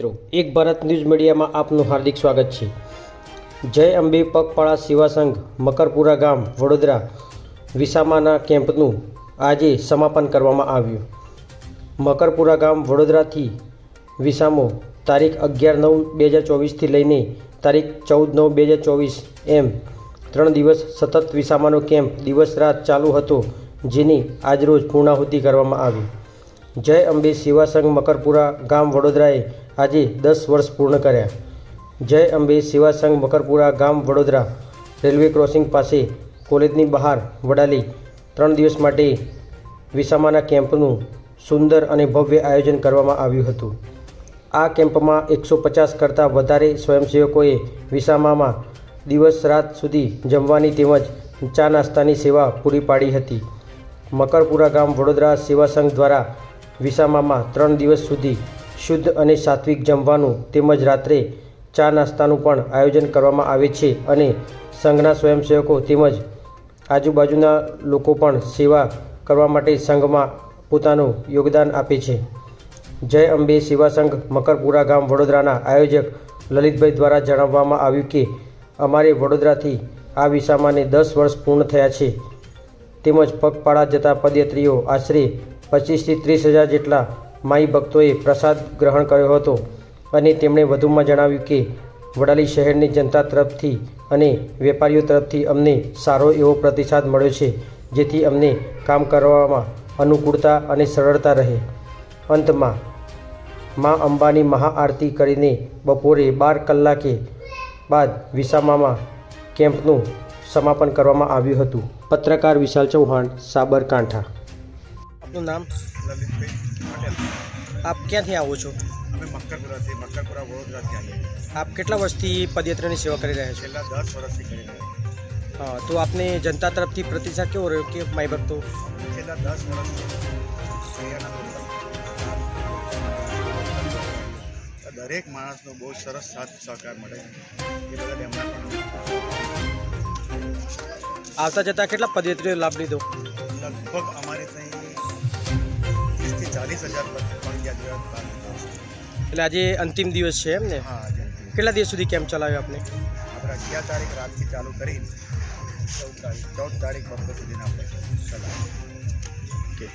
એક ભારત ન્યૂઝ મીડિયામાં આપનું હાર્દિક સ્વાગત છે. જય અંબે પગપાળા સેવા સંઘ મકરપુરા ગામ, વડોદરા, વિસામાના કેમ્પનું આજે સમાપન કરવામાં આવ્યું. મકરપુરા ગામ, વડોદરાથી વિસામો, તારીખ અગિયાર નવ બે હજાર ચોવીસથી લઈને તારીખ ચૌદ નવ બે હજાર ચોવીસ એમ ત્રણ દિવસ સતત વિસામાનો કેમ્પ દિવસ રાત ચાલુ હતો, જેની આજરોજ પૂર્ણાહુતિ કરવામાં આવી. જય અંબે સેવાસંઘ મકરપુરા ગામ વડોદરાએ આજે દસ વર્ષ પૂર્ણ કર્યા. જય અંબે સેવાસંઘ મકરપુરા ગામ વડોદરા રેલવે ક્રોસિંગ પાસે કોલેજની બહાર વડાલી ત્રણ દિવસ માટે વિસામાના કેમ્પનું સુંદર અને ભવ્ય આયોજન કરવામાં આવ્યું હતું. આ કેમ્પમાં એકસો પચાસ કરતાં વધારે સ્વયંસેવકોએ વિસામામાં દિવસ રાત સુધી જમવાની તેમજ ચા નાસ્તાની સેવા પૂરી પાડી હતી. મકરપુરા ગામ વડોદરા સેવા સંઘ દ્વારા વિસામામાં ત્રણ દિવસ સુધી શુદ્ધ અને સાત્વિક જમવાનું તેમજ રાત્રે ચા નાસ્તાનું પણ આયોજન કરવામાં આવે છે અને સંઘના સ્વયંસેવકો તેમજ આજુબાજુના લોકો પણ સેવા કરવા માટે સંઘમાં પોતાનું યોગદાન આપે છે. જય અંબે સેવા સંઘ મકરપુરા ગામ વડોદરાના આયોજક લલિતભાઈ દ્વારા જણાવવામાં આવ્યું કે, અમારે વડોદરાથી આ વિસામાને દસ વર્ષ પૂર્ણ થયા છે. તેમજ પગપાળા જતા પદયાત્રીઓ આશરે પચીસથી ત્રીસ હજાર જેટલા માઈ ભક્તોએ પ્રસાદ ગ્રહણ કર્યો હતો અને તેમણે વધુમાં જણાવ્યું કે વડાલી શહેરની જનતા તરફથી અને વેપારીઓ તરફથી અમને સારો એવો પ્રતિસાદ મળ્યો છે, જેથી અમને કામ કરવામાં અનુકૂળતા અને સરળતા રહે. અંતમાં, મા અંબાની મહાઆરતી કરીને બપોરે બાર કલાકે બાદ વિસામામાં કેમ્પનું સમાપન કરવામાં આવ્યું હતું. પત્રકાર વિશાલ ચૌહાણ, સાબરકાંઠા. આપનું નામ? લલિતભાઈ પટેલ આપ ક્યાંથી આવો છો? અમે મક્કરપુરાથી મક્કરપુરા વડોદરાથી આવીએ આપ કેટલા વર્ષથી પદયાત્રાની સેવા કરી રહ્યા છો? છેલ્લા દસ વર્ષથી કરી રહ્યા હા તો આપને જનતા તરફથી પ્રતિસાદ કેવો રહ્યો કે માય ભક્તો છેલ્લા દસ વર્ષથી દરેક માણસનો બહુ સરસ સાથ સહકાર મળે. એ બદલ એમના આવતા જતાં કેટલા પદયાત્રીઓ લાભ લીધો? લગભગ ચાલીસ હજાર એટલે આજે અંતિમ દિવસ છે એમ ને? હા કેટલા દિવસ સુધી કેમ્પ ચલાવ્યો આપણે આપણે અગિયાર તારીખ રાતથી ચાલુ કરી ચૌદ તારીખ ચૌદ તારીખ બપોર સુધીના આપણે ચલાવીએ. ઓકે.